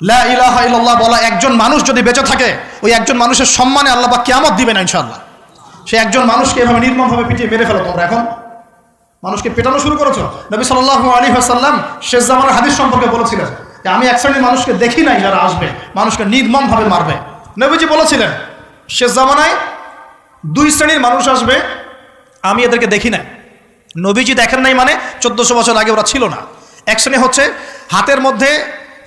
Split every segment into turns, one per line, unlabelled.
লা ইলাহা বলা একজন মানুষ যদি বেঁচে থাকে, ওই একজন মানুষের সম্মানে আল্লাহ বা দিবে না ইনশাআল্লাহ। সে একজন মানুষকে এভাবে নির্মমভাবে পিটিয়ে মেরে ফেলো তোমরা এখন। মানুষকে পেটানো শুরু করেছ। নবী সাল্লাহ আলী হাসাল্লাম শেষ জামানের হাদিস সম্পর্কে বলেছিলেন যে, আমি এক শ্রেণির মানুষকে দেখি নাই যারা আসবে। মানুষকে নির্মমভাবে মারবে। নবীজি বলেছিলেন, শেষ জামানায় দুই শ্রেণির মানুষ আসবে, আমি এদেরকে দেখি নাই। নবীজি দেখেন নাই মানে চোদ্দশো বছর আগে ওরা ছিল না। এক শ্রেণি হচ্ছে হাতের মধ্যে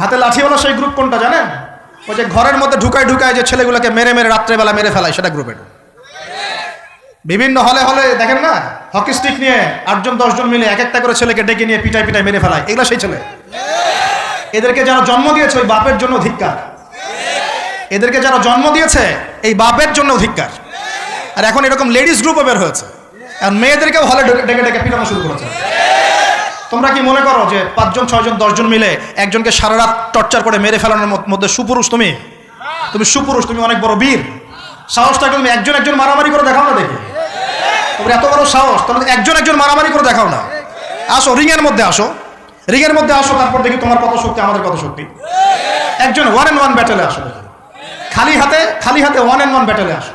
হাতে লাঠিওয়ালা সেই গ্রুপ কোনটা জানেন? ওই যে ঘরের মধ্যে ঢুকায় ঢুকায় যে ছেলেগুলোকে মেরে মেরে রাত্রেবেলা মেরে ফেলায়, সেটা গ্রুপের বিভিন্ন হলে হলে, দেখেন না? হকি স্টিক নিয়ে আটজন, দশজন মিলে এক একটা করে ছেলেকে ডেকে নিয়ে পিটাই পিটাই মেরে ফেলায়। এগুলো সেই ছেলে। এদেরকে যারা জন্ম দিয়েছে, ওই বাপের জন্য ধিক্কার। এদেরকে যারা জন্ম দিয়েছে, এই বাপের জন্য ধিক্কার। আর এখন এরকম লেডিস গ্রুপও বের হয়েছে। আর মেয়েদেরকেও হলে ডেকে ডেকে পিটানো শুরু করেছে। তোমরা কি মনে করো যে পাঁচজন, ছয়জন, দশজন মিলে একজনকে সারা রাত টর্চার করে মেরে ফেলানোর মধ্যে সুপুরুষ তুমি? তুমি সুপুরুষ, তুমি অনেক বড় বীর। সাহসটা তুমি একজন একজন মারামারি করে দেখাও না দেখি? তোমার এত বড় সাহস, তাহলে একজন একজন মারামারি করে দেখাও না। আসো, রিংয়ের মধ্যে আসো। রিংয়ের মধ্যে আসো, তারপর দেখি তোমার কত শক্তি আমাদের কত শক্তি একজন ওয়ান অ্যান্ড ওয়ান ব্যাটেলে আসো খালি হাতে খালি হাতে ওয়ান অ্যান্ড ওয়ান ব্যাটেলে আসো।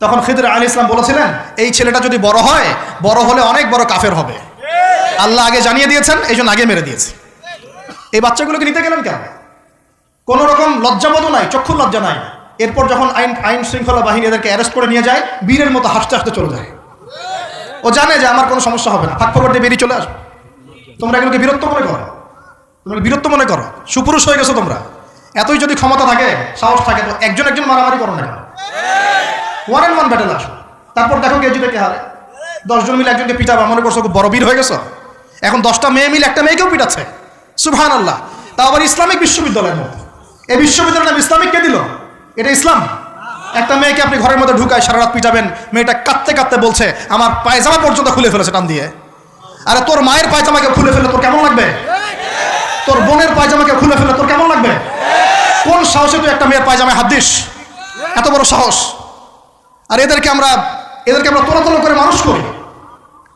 তখন খিদির আলী ইসলাম বলেছিলেন, এই ছেলেটা যদি বড় হয়, বড় হলে অনেক বড় কাফের হবে। আল্লাহ আগে জানিয়ে দিয়েছেন, এই জন্য আগে মেরে দিয়েছে। এই বাচ্চাগুলোকে নিতে গেলেন কেন? কোন রকম লজ্জাবোধও নাই চক্ষু লজ্জা নাই। এরপর যখন আইন আইন শৃঙ্খলা বাহিনী এদেরকে অ্যারেস্ট করে নিয়ে যায়, বীরের মতো হাসতে হাসতে চলে যায়। ও জানে যে আমার কোনো সমস্যা হবে না। ফাঁক ফকর দিয়ে বেরিয়ে চলে আসবে তোমরা এগুলোকে বীরত্ব মনে করো। তোমরা বীরত্ব মনে করো। সুপুরুষ হয়ে গেছো তোমরা। এতই যদি ক্ষমতা থাকে, সাহস থাকে, তো একজন একজন মারামারি করো না ওয়ান অ্যান্ড ওয়ান ব্যাটেল আসো তারপর দেখো কে জিতে কে হারে। দশজন মিলে একজনকে পিটাবা, মনে করছ বড় বীর হয়ে গেছো? এখন দশটা মেয়ে মিলে একটা মেয়েকেও পিটাচ্ছে। সুবহান আল্লাহ তা আবার ইসলামিক বিশ্ববিদ্যালয়ের মধ্যে। এই বিশ্ববিদ্যালয়ের নাম ইসলামিক কে দিল? এটা ইসলাম। একটা মেয়েকে আপনি ঘরের মধ্যে ঢুকায় সারা রাত পিটাবেন, মেয়েটা কাঁদতে কাঁদতে বলছে, আমার পায়জামা পর্যন্ত খুলে ফেলেছে টান দিয়ে। আরে তোর মায়ের পায়জামাকে খুলে ফেলে তোর কেমন লাগবে? তোর বোনের পায়জামাকে খুলে ফেলে তোর কেমন লাগবে? কোন সাহসে তুই একটা মেয়ের পায়জামায় হাত দিস? এত বড় সাহস। আর এদেরকে আমরা এদেরকে আমরা তোলাতলো করে মানুষ করি।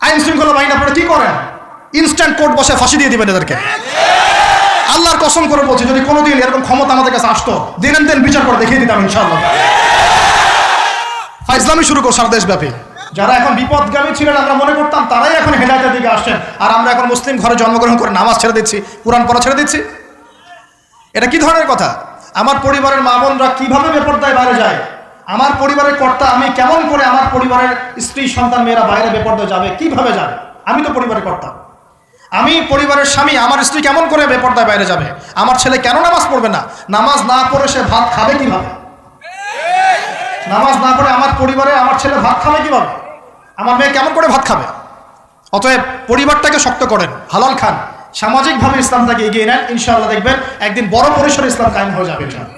আইন শৃঙ্খলা বাহিনী আপনারা কি করেন? ইনস্ট্যান্ট কোর্ট বসে ফাঁসি দিয়ে দিবেন এদেরকে। আল্লাহর কসম করে বলছি, যদি কোনোদিন এরকম ক্ষমতা আমাদের কাছে আসতো দিন দেন বিচার করে দেখিয়ে দিতাম ইনশাআল্লাহ। ফাইজলামি শুরু কর সারা দেশব্যাপী। যারা এখন বিপদগামী ছিলেন, আমরা মনে করতাম তারাই এখন হেদায়তের দিকে আসছেন। আর আমরা এখন মুসলিম ঘরে জন্মগ্রহণ করে নামাজ ছেড়ে দিচ্ছি, কোরআন পড়া ছেড়ে দিচ্ছি। এটা কি ধরনের কথা? আমার পরিবারের মা বোনরা কীভাবে বেপরদায় বাইরে যায়? আমার পরিবারের কর্তা, আমি কেমন করে আমার পরিবারের স্ত্রী, সন্তান, মেয়েরা বাইরে বেপরদায় যাবে, কীভাবে যাবে? আমি তো পরিবারের কর্তা। আমি পরিবারের স্বামী, আমার স্ত্রী কেমন করে বেপরদায় বাইরে যাবে? আমার ছেলে কেন নামাজ পড়বে না? নামাজ না পড়ে সে ভাত খাবে কীভাবে? নামাজ না পড়ে আমার পরিবারে আমার ছেলে ভাত খাবে কীভাবে? আমার মেয়ে কেমন করে ভাত খাবে? অতএব পরিবারটাকে শক্ত করেন, হালাল খান। সামাজিকভাবে ইসলামটাকে এগিয়ে নেন। ইনশাআল্লাহ দেখবেন একদিন বড় পরিসরে ইসলাম কায়েম হয়ে যাবে, ইনশাআল্লাহ।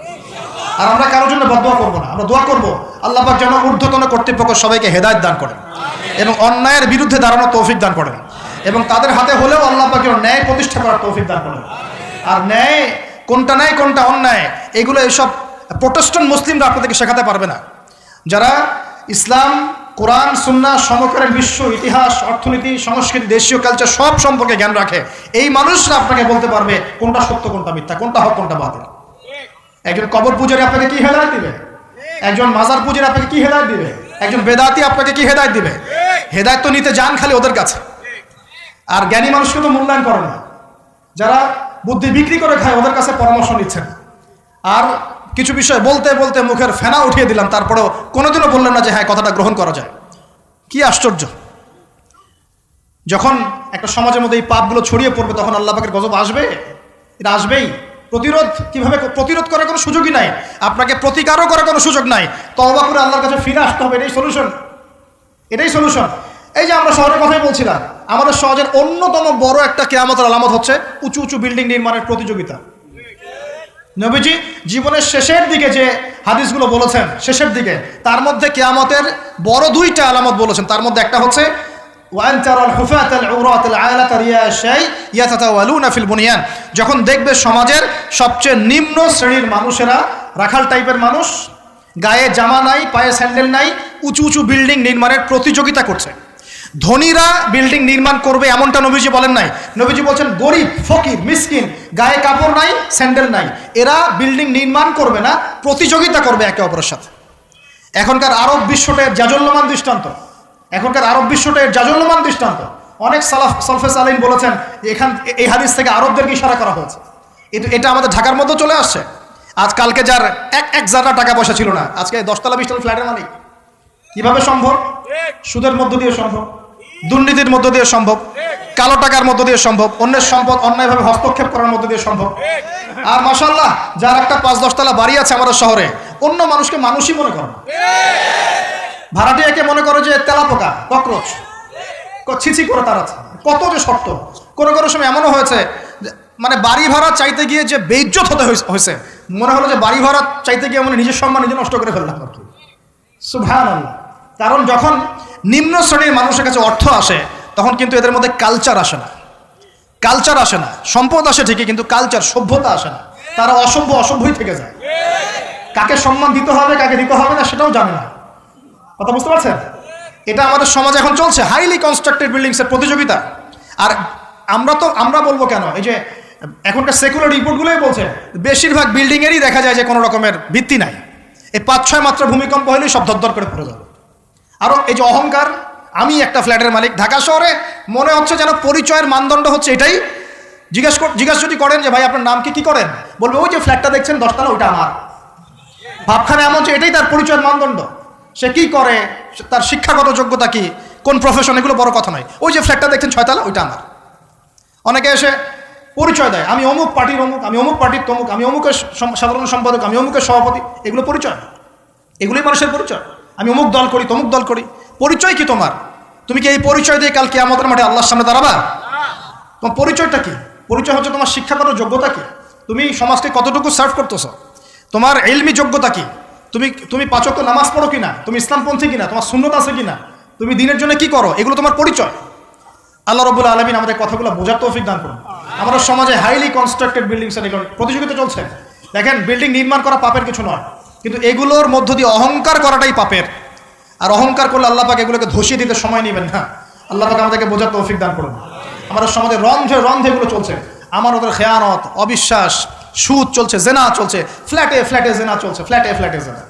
আর আমরা কারোর জন্য বদয়া করব না, আমরা দোয়া করব আল্লাহ পাক যেন ঊর্ধ্বতন কর্তৃপক্ষ সবাইকে হেদায়ত দান করেন এবং অন্যায়ের বিরুদ্ধে দাঁড়ানোর তৌফিক দান করেন এবং তাদের হাতে হলেও আল্লাহ পাক যেন ন্যায় প্রতিষ্ঠা করার তৌফিক দান করেন। আর ন্যায় কোনটা ন্যায়, কোনটা অন্যায়, এগুলো এইসব প্রোটেস্ট্যান্ট মুসলিমরা আপনাদেরকে শেখাতে পারবে না। যারা ইসলাম, কোরআন সুন্না সমকালীন বিশ্ব, ইতিহাস, অর্থনীতি, সংস্কৃতি, দেশীয় কালচার সব সম্পর্কে জ্ঞান রাখে, এই মানুষরা আপনাকে বলতে পারবে কোনটা সত্য, কোনটা মিথ্যা, কোনটা হক, কোনটা বাতিল। একজন কবর পূজারী আপনাকে কি হেদায়ত দিবে? একজন মাজার পূজারী আপনাকে কি হেদায়ত দিবে? একজন বেদাতি আপনাকে কি হেদায়ত দিবে? হেদায়ত তো নিতে যান খালি ওদের কাছে। আর জ্ঞানী মানুষকে তো মূল্যায়ন করে না। যারা বুদ্ধি বিক্রি করে খায় ওদের কাছে পরামর্শ নিচ্ছেন। আর কিছু বিষয় বলতে বলতে মুখের ফেনা উঠিয়ে দিলাম তারপরেও কোনোদিনও বললেন না যে হ্যাঁ কথাটা গ্রহণ করা যায়। কি আশ্চর্য। যখন একটা সমাজের মধ্যে এই পাপগুলো ছড়িয়ে পড়বে তখন আল্লাহ পাকের গজব আসবে? এটা আসবেই। প্রতিরোধ কীভাবে প্রতিরোধ করার কোনো সুযোগই নাই। আপনাকে প্রতিকারও করার কোনো সুযোগ নাই। তবা করে আল্লাহর কাছে ফিরে আসতে হবে, এটাই সলিউশন এটাই সলিউশন এই যে আমরা শহরের কথাই বলছিলাম, আমাদের সমাজের অন্যতম বড় একটা কেয়ামতের আলামত হচ্ছে উঁচু উঁচু বিল্ডিং নির্মাণের প্রতিযোগিতা। নবীজি জীবনের শেষের দিকে যে হাদিসগুলো বলেছেন, শেষের দিকে, তার মধ্যে কেয়ামতের বড় দুইটা আলামত বলেছেন। তার মধ্যে একটা হচ্ছে ওয়ান তারাল হুফাতাল উরাতাল আয়ালাতা রিয়াশাই ইয়াতাতাওয়ালুনা ফিল বুনিয়ান যখন দেখবে সমাজের সবচেয়ে নিম্ন শ্রেণির মানুষেরা, রাখাল টাইপের মানুষ, গায়ে জামা নাই, পায়ে স্যান্ডেল নাই, উঁচু উঁচু বিল্ডিং নির্মাণের প্রতিযোগিতা করছে। ধনীরা বিল্ডিং নির্মাণ করবে এমনটা নবীজি বলেন নাই। নবীজি বলছেন, গরিব, ফকির মিসকিন গায়ে কাপড় নাই স্যান্ডেল নাই। এরা বিল্ডিং নির্মাণ করবে না, প্রতিযোগিতা করবে একে অপরের সাথে। এখনকার আরব বিশ্বটা জাজল্যমান দৃষ্টান্ত। এখনকার আরব বিশ্বটা এর জাজল্যমান দৃষ্টান্ত। অনেক সালাফ সলফেস আলিম বলেছেন, এখান, এই হাদিস থেকে আরবদেরকে ইশারা করা হয়েছে। কিন্তু এটা আমাদের ঢাকার মধ্যে চলে আসছে। আজ কালকে যার এক এক জায়গা টাকা পয়সা ছিল না, আজকে দশতলা বিশতলা ফ্ল্যাটের মালিক। কীভাবে সম্ভব? সুদের মধ্য দিয়ে সম্ভব, দুর্নীতির মধ্য দিয়ে সম্ভব, কালো টাকার মধ্য দিয়ে সম্ভব, অন্যের সম্পদ অন্যায়ভাবে হস্তক্ষেপ করার মধ্য দিয়ে সম্ভব। আর মাসাল্লাহ যার একটা পাঁচ দশতলা বাড়ি আছে আমাদের শহরে, অন্য মানুষকে মানুষই মনে করে না। ভাড়াটিয়াকে মনে করে যে তেলাপোকা, ককরোচ। ছিছি করে তারা কত যে শক্ত। কোনো কোনো সময় এমনও হয়েছে মানে বাড়ি ভাড়া চাইতে গিয়ে যে বেইজ্জত হতে হয়েছে মনে হলো যে বাড়ি ভাড়া চাইতে গিয়ে মানে নিজের সম্মান নিজে নষ্ট করে ফেললাম আর কি। সুভান কারণ যখন নিম্ন শ্রেণির মানুষের কাছে অর্থ আসে, তখন কিন্তু এদের মধ্যে কালচার আসে না। কালচার আসে না। সম্পদ আসে ঠিকই, কিন্তু কালচার সভ্যতা আসে না। তারা অসভ্য, অসভ্যই থেকে যায়। কাকে সম্মান দিতে হবে, কাকে দিতে হবে না, সেটাও জানে না। কথা বুঝতে পারছেন? এটা আমাদের সমাজে এখন চলছে হাইলি কনস্ট্রাক্টেড বিল্ডিংসের প্রতিযোগিতা। আর আমরা তো, আমরা বলব কেন? এই যে, এখনকার সেকুলার রিপোর্টগুলোই বলছে, বেশিরভাগ বিল্ডিংয়েরই দেখা যায় যে কোনো রকমের ভিত্তি নাই। এই পাঁচ, ছয় মাত্র ভূমিকম্প হলেই সব ধরধর করে পড়ে যাবে। আরও এই যে অহংকার, আমি একটা ফ্ল্যাটের মালিক ঢাকা শহরে, মনে হচ্ছে যেন পরিচয়ের মানদণ্ড হচ্ছে এটাই। জিজ্ঞেস জিজ্ঞাসা যদি করেন যে, ভাই, আপনার নাম কি? কি করেন? বলবে, ওই যে ফ্ল্যাটটা দেখছেন, দশতলা, ওইটা আমার। ভাবখানে এমন যে, এটাই তার পরিচয়ের মানদণ্ড। সে কি করে? তার শিক্ষাগত যোগ্যতা কি? কোন প্রফেশন এগুলো বড় কথা নয়। ওই যে ফ্ল্যাটটা দেখছেন ছয়তলা ওইটা আমার। অনেকে এসে পরিচয় দেয়, আমি অমুক পার্টির অমুক, আমি অমুক পার্টির তমুক, আমি অমুকের সাধারণ সম্পাদক, আমি অমুকের সভাপতি। এগুলো পরিচয় এগুলোই মানুষের পরিচয়। আমি অমুক দল করি, তমুক দল করি। পরিচয় কি তোমার? তুমি কি এই পরিচয় দিয়ে কালকে আমাদের মাঠে আল্লাহর সামনে দাঁড়াবা? তোমার পরিচয়টা কি? পরিচয় হচ্ছে তোমার শিক্ষাগত যোগ্যতা কি? তুমি সমাজকে কতটুকু সার্ভ করতেছ? তোমার এলমি যোগ্যতা কি? তুমি তুমি পাচক নামাজ পড়ো কিনা? তুমি ইসলামপন্থী কিনা? তোমার শূন্যতা আছে কিনা? তুমি দিনের জন্য কি করো? এগুলো তোমার পরিচয়। আল্লাহ রবুল আলমিন আমাদের কথাগুলো বোঝার তৌফিক দান করুন। আমাদের সমাজে হাইলি কনস্ট্রাক্টেড বিল্ডিংস এগুলো প্রতিযোগিতা চলছে। দেখেন বিল্ডিং নির্মাণ করা পাপের কিছু নয়। কিন্তু এগুলোর মধ্য দিয়ে অহংকার করাটাই পাপের। আর অহংকার করলে আল্লাহ পাক এগুলোকে ধসিয়ে দিতে সময় নেবেন না। আল্লাহ পাক আমাদেরকে বোঝার তৌফিক দান করুন। আমাদের সমাজে রন্ধে রন্ধে এগুলো চলছে। আমার ওদের খেয়ানত, অবিশ্বাস সুদ চলছে, জেনা চলছে ফ্ল্যাটে ফ্ল্যাটে জেনা চলছে ফ্ল্যাটে ফ্ল্যাটে জেনা।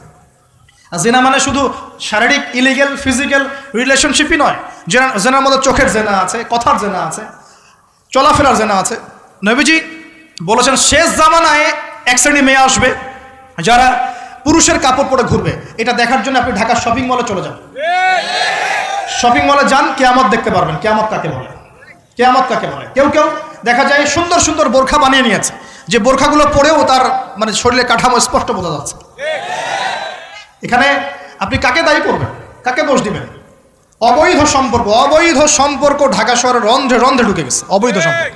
জেনা মানে শুধু শারীরিক ইলিগেল ফিজিক্যাল রিলেশনশিপই নয়, জেনা, জেনার মধ্যে চোখের জেনা আছে, কথার জেনা আছে, চলাফেরার জেনা আছে। নবীজি বলেছেন, শেষ জামানায় এক শ্রেণি মেয়ে আসবে, যারা পুরুষের কাপড় পরে ঘুরবে। এটা দেখার জন্য আপনি ঢাকার শপিং মলে চলে যান। শপিং মলে যান, কেয়ামত দেখতে পারবেন। কেয়ামত কাকে বলে? কেয়ামত কাকে বলে? কেউ কেউ দেখা যায় সুন্দর সুন্দর বোরখা বানিয়ে নিয়েছে। যে বোরখাগুলো পরেও তার মানে শরীরে কাঠামো স্পষ্ট বোঝা যাচ্ছে। এখানে আপনি কাকে দায়ী করবেন? কাকে দোষ দিবেন? অবৈধ সম্পর্ক অবৈধ সম্পর্ক ঢাকা শহরের রন্ধ্রে রন্ধ্রে ঢুকে গেছে অবৈধ সম্পর্ক।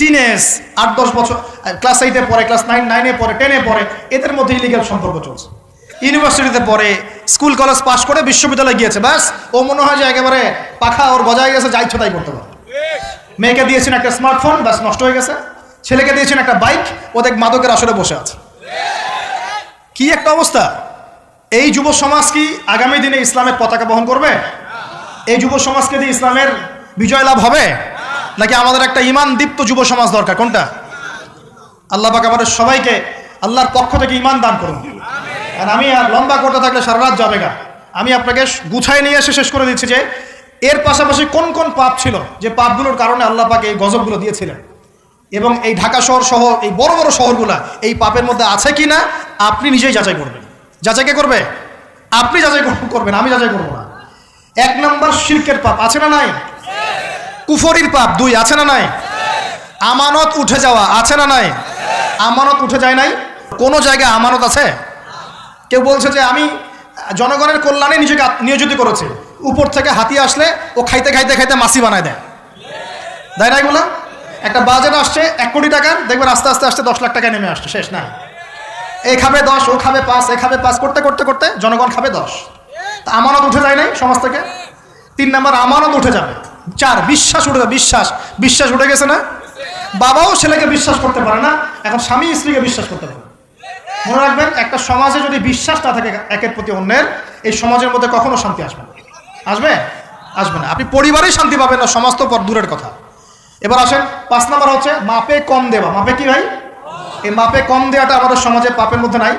টিনেজ আট দশ বছর ক্লাস এইটে পরে ক্লাস নাইন নাইনে পরে টেনে পরে এদের মধ্যে ইলিগাল সম্পর্ক চলছে। ইউনিভার্সিটিতে পড়ে স্কুল কলেজ পাশ করে বিশ্ববিদ্যালয়ে গিয়েছে ব্যাস ও মনে হয় যে একেবারে পাখা ওর বজায় গেছে যা ইচ্ছা তাই করতে পারে। মেয়েকে দিয়েছেন একটা স্মার্টফোন ব্যাস নষ্ট হয়ে গেছে। ছেলেকে দিয়েছেন একটা বাইক, ও দেখ মাদকের আসরে বসে আছে। কি একটা অবস্থা? এই যুব সমাজ কি আগামী দিনে ইসলামের পতাকা বহন করবে? এই যুব সমাজকে দিয়ে ইসলামের বিজয় লাভ হবে? নাকি আমাদের একটা ইমান দীপ্ত যুব সমাজ দরকার? কোনটা? আল্লাহ পাক আমাদের সবাইকে আল্লাহর পক্ষ থেকে ইমান দান করুন। আর আমি আর লম্বা করতে থাকলে সারা রাত যাবে গা। আমি আপনাকে গুছায় নিয়ে এসে শেষ করে দিচ্ছি যে, এর পাশাপাশি কোন কোন পাপ ছিল যে পাপগুলোর কারণে আল্লাহ পাক এই গজবগুলো দিয়েছিলেন? এবং এই ঢাকা শহর সহ, এই বড় বড় শহরগুলা এই পাপের মধ্যে আছে কি না আপনি নিজেই যাচাই করবেন। যাচাই কে করবে? আপনি যাচাই করবেন, আমি যাচাই করব না। এক নম্বর শিরকের পাপ, আছে না নাই? কুফরির পাপ, দুই, আছে না নাই? আমানত উঠে যাওয়া, আছে না নাই? আমানত উঠে যায় নাই? কোনো জায়গায় আমানত আছে? কেউ বলছে যে আমি জনগণের কল্যাণে নিজেকে নিয়োজিত করেছে। উপর থেকে হাতি আসলে ও খাইতে খাইতে খাইতে মাসি বানায় দেয়। দেয় না এগুলো? একটা বাজেট আসছে, এক কোটি টাকার দেখবেন আস্তে আস্তে আস্তে দশ লাখ টাকা নেমে আসছে, শেষ নাই এ খাবে দশ, ও খাবে পাঁচ, এ খাবে পাঁচ, করতে করতে করতে জনগণ খাবে দশ। তা আমানত উঠে যায় নাই সমাজ থেকে? তিন নাম্বার, আমানত উঠে যাবে। চার, বিশ্বাস উঠে যাবে, বিশ্বাস। বিশ্বাস উঠে গেছে না? বাবাও ছেলেকে বিশ্বাস করতে পারে না, এখন স্বামী স্ত্রীকে বিশ্বাস করতে পারে মনে রাখবেন, একটা সমাজে যদি বিশ্বাস না থাকে একের প্রতি অন্যের, এই সমাজের মধ্যে কখনো শান্তি আসবে না। আসবে? আসবে না। আপনি পরিবারেই শান্তি পাবেন না, সমাজ তো পর দূরের কথা। এবার আসেন, পাঁচ নাম্বার হচ্ছে, মাপে কম দেওয়া। মাপে কি ভাই? এই মাপে কম দেওয়াটা আমাদের সমাজে পাপের মধ্যে নাই।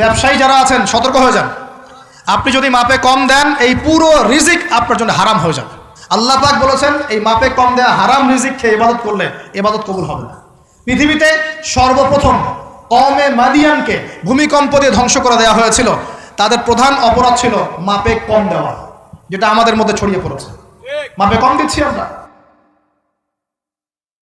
ব্যবসায়ী যারা আছেন, সতর্ক হয়ে যান। আপনি যদি মাপে কম দেন, এই পুরো রিজিক আপনার জন্য হারাম হয়ে যাবে। আল্লাহ পাক বলেছেন, এই মাপে কম দেওয়া হারাম রিজিক খেয়ে ইবাদত করলে ইবাদত কবুল হবে না। পৃথিবীতে সর্বপ্রথম কমে মাদিয়ানকে ভূমিকম্প দিয়ে ধ্বংস করে দেওয়া হয়েছিল। তাদের প্রধান অপরাধ ছিল মাপে কম দেওয়া, যেটা আমাদের মধ্যে ছড়িয়ে পড়েছে। মাপে কম দিচ্ছি আমরা।